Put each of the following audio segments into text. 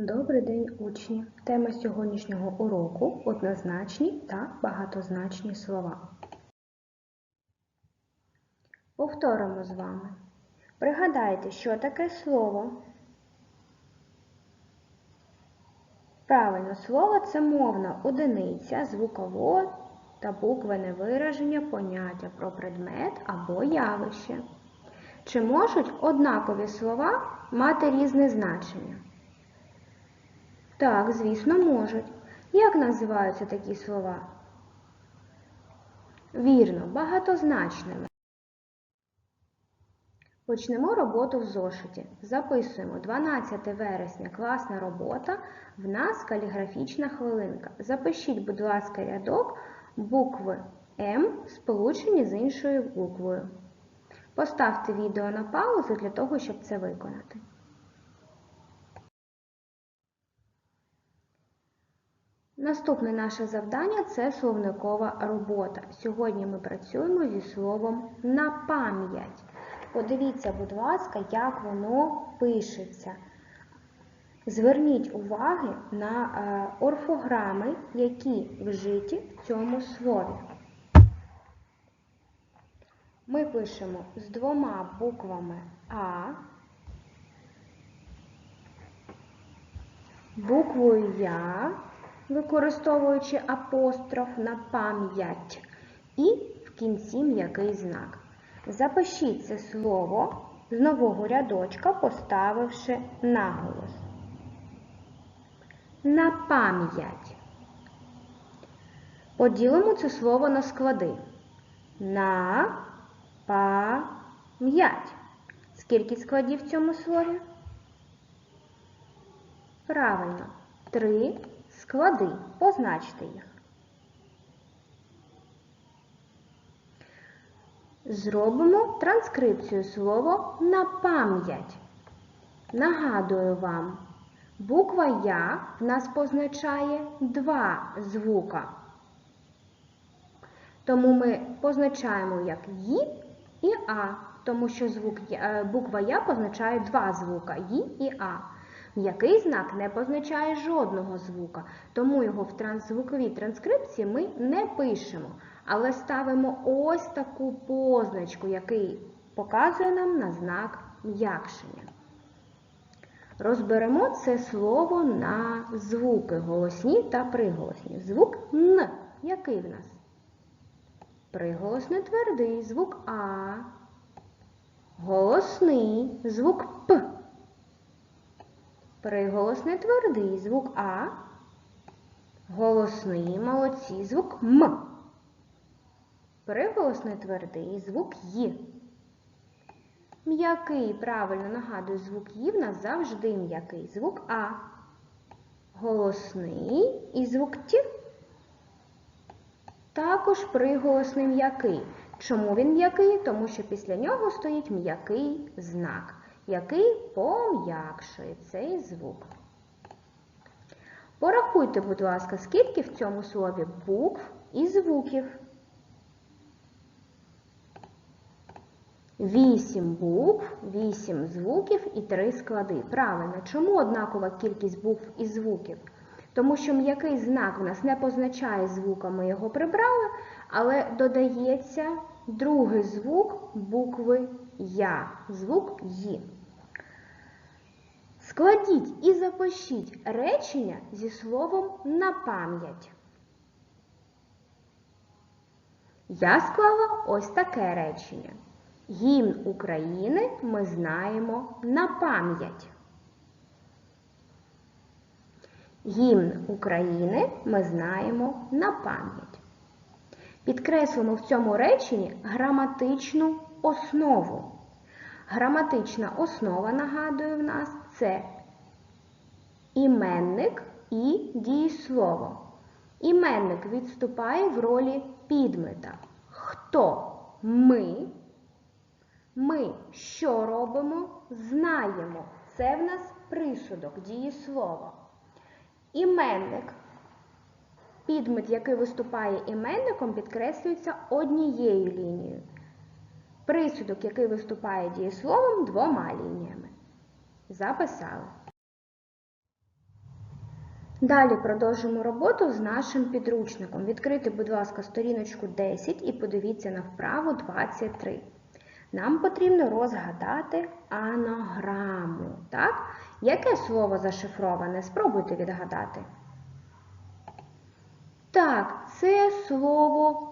Добрий день, учні! Тема сьогоднішнього уроку однозначні та багатозначні слова. Повторимо з вами. Пригадайте, що таке слово. Правильно, слово це мовна одиниця, звукового та буквене вираження поняття про предмет або явище. Чи можуть однакові слова мати різне значення? Так, звісно, можуть. Як називаються такі слова? Вірно, багатозначними. Почнемо роботу в зошиті. Записуємо 12 вересня класна робота. В нас каліграфічна хвилинка. Запишіть, будь ласка, рядок букви М сполучені з іншою буквою. Поставте відео на паузу для того, щоб це виконати. Наступне наше завдання це словникова робота. Сьогодні ми працюємо зі словом на пам'ять. Подивіться, будь ласка, як воно пишеться. Зверніть уваги на е, орфограми, які вжиті в цьому слові. Ми пишемо з двома буквами А, буквою Я використовуючи апостроф на пам'ять і в кінці м'який знак. Запишіть це слово з нового рядочка, поставивши наголос. На пам'ять. Поділимо це слово на склади. На пам'ять. Скільки складів в цьому слові? Правильно. Три склади. Позначте їх. Зробимо транскрипцію слова на пам'ять. Нагадую вам, буква Я в нас позначає два звука. Тому ми позначаємо як «ї» і А, тому що звук, буква Я позначає два звука «ї» і А. М'який знак не позначає жодного звука, тому його в трансзвуковій транскрипції ми не пишемо, але ставимо ось таку позначку, який показує нам на знак м'якшення. Розберемо це слово на звуки голосні та приголосні. Звук Н. Який в нас? Приголосний твердий, звук А, голосний, звук П. Приголосний твердий звук А, голосний молодці звук М. Приголосний твердий звук Й. М'який, правильно нагадую, звук Й в нас завжди м'який звук А. Голосний і звук Т. Також приголосний м'який. Чому він м'який? Тому що після нього стоїть м'який знак який пом'якшує цей звук. Порахуйте, будь ласка, скільки в цьому слові букв і звуків. Вісім букв, вісім звуків і три склади. Правильно, чому однакова кількість букв і звуків? Тому що м'який знак в нас не позначає звука, ми його прибрали, але додається другий звук букви Я, звук Ї. Складіть і запишіть речення зі словом на пам'ять. Я склала ось таке речення. Гімн України ми знаємо на пам'ять. Гімн України ми знаємо на пам'ять. Підкреслимо в цьому реченні граматичну основу. Граматична основа, нагадую, в нас це іменник і дієслово. Іменник відступає в ролі підмета. Хто ми? Ми що робимо? Знаємо. Це в нас присудок, дієслово. Іменник. Підмет, який виступає іменником, підкреслюється однією лінією. Присудок, який виступає дієсловом, двома лініями. Записали. Далі продовжимо роботу з нашим підручником. Відкрийте, будь ласка, сторіночку 10 і подивіться на вправу 23. Нам потрібно розгадати анаграму. Так? Яке слово зашифроване? Спробуйте відгадати. Так, це слово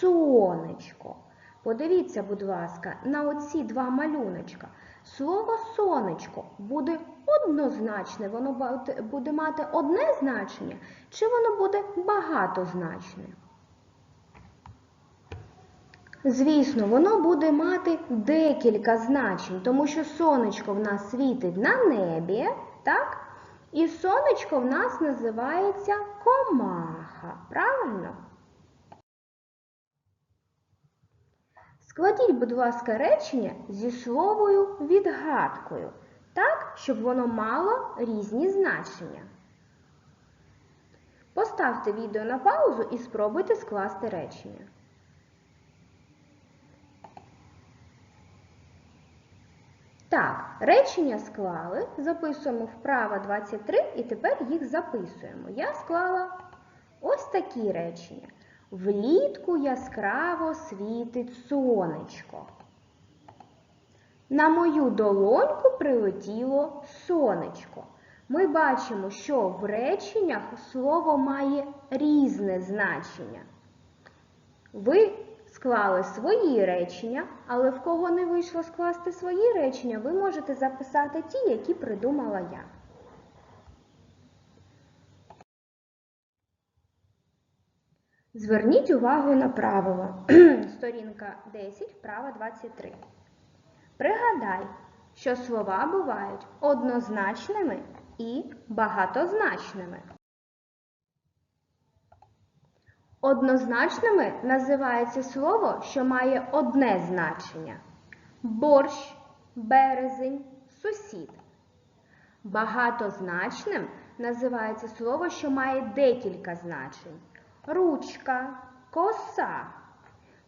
сонечко. Подивіться, будь ласка, на оці два малюночка. Слово сонечко буде однозначне, воно буде мати одне значення, чи воно буде багатозначне? Звісно, воно буде мати декілька значень, тому що сонечко в нас світить на небі, так? І сонечко в нас називається комаха. Правильно? Складіть, будь ласка, речення зі словою відгадкою, так, щоб воно мало різні значення. Поставте відео на паузу і спробуйте скласти речення. Так, речення склали, записуємо вправо 23 і тепер їх записуємо. Я склала ось такі речення. Влітку яскраво світить сонечко. На мою долоньку прилетіло сонечко. Ми бачимо, що в реченнях слово має різне значення. Ви склали свої речення, але в кого не вийшло скласти свої речення, ви можете записати ті, які придумала я. Зверніть увагу на правило. Сторінка 10, вправа 23. Пригадай, що слова бувають однозначними і багатозначними. Однозначними називається слово, що має одне значення. Борщ, березень, сусід. Багатозначним називається слово, що має декілька значень. Ручка, коса.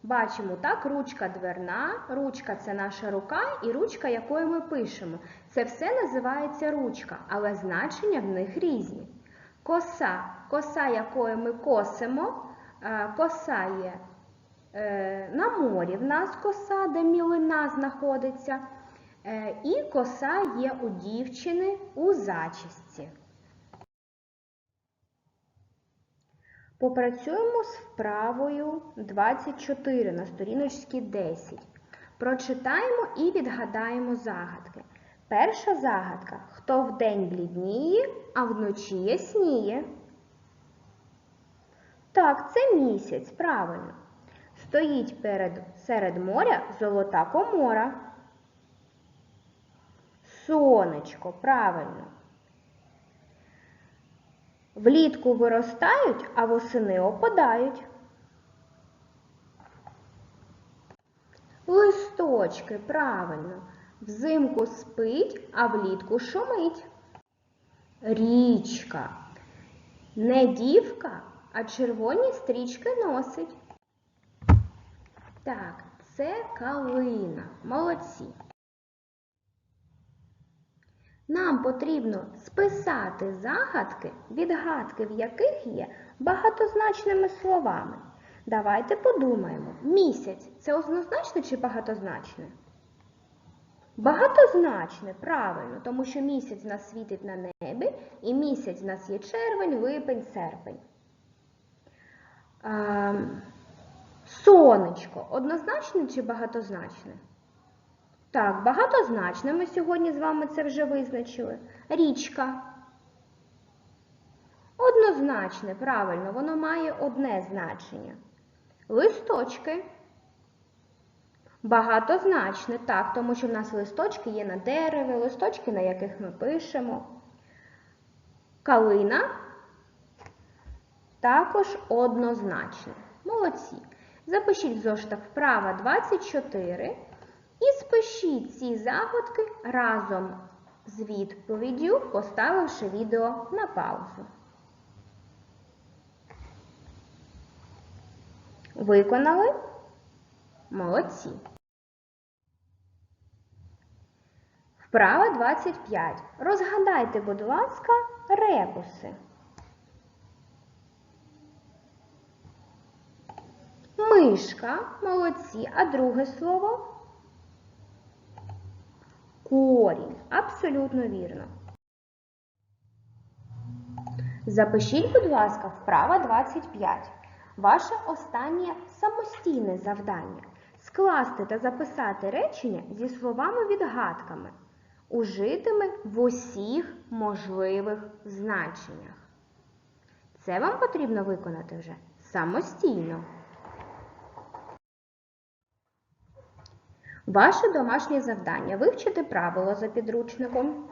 Бачимо, так, ручка дверна, ручка це наша рука і ручка, якою ми пишемо. Це все називається ручка, але значення в них різні. Коса, коса, якою ми косимо, е, коса є е, на морі в нас коса, де мілина знаходиться, е, і коса є у дівчини у зачісті. Попрацюємо з вправою 24 на сторіночці 10. Прочитаємо і відгадаємо загадки. Перша загадка. Хто вдень блідніє, а вночі ясніє? Так, це місяць, правильно. Стоїть перед, серед моря золота комора. Сонечко, правильно. Влітку виростають, а восени опадають. Листочки, правильно. Взимку спить, а влітку шумить. Річка. Не дівка, а червоні стрічки носить. Так, це калина. Молодці. Нам потрібно списати загадки, відгадки в яких є багатозначними словами. Давайте подумаємо, місяць це однозначне чи багатозначне? Багатозначне, правильно, тому що місяць в нас світить на небі, і місяць в нас є червень, липень, серпень. А, сонечко однозначне чи багатозначне? Так, багатозначне. Ми сьогодні з вами це вже визначили. Річка. Однозначне, правильно, воно має одне значення. Листочки. Багатозначне, так, тому що в нас листочки є на дереві, листочки, на яких ми пишемо. Калина також однозначне. Молодці. Запишіть в зошитах вправа 24 і спишіть ці запитки разом з відповіддю, поставивши відео на паузу. Виконали? Молодці. Вправа 25. Розгадайте, будь ласка, ребуси. Мишка, молодці, а друге слово Корінь. Абсолютно вірно. Запишіть, будь ласка, вправа 25. Ваше останнє самостійне завдання скласти та записати речення зі словами-відгадками, ужитими в усіх можливих значеннях. Це вам потрібно виконати вже самостійно. Ваше домашнє завдання вивчити правило за підручником.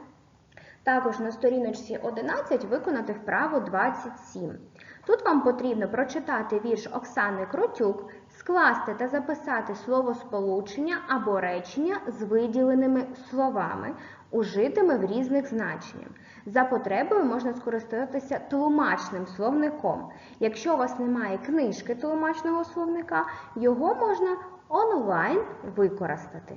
Також на сторіночці 11 виконати вправу 27. Тут вам потрібно прочитати вірш Оксани Кротюк, скласти та записати словосполучення або речення з виділеними словами, ужитими в різних значеннях. За потребою можна скористатися тлумачним словником. Якщо у вас немає книжки тлумачного словника, його можна онлайн використати.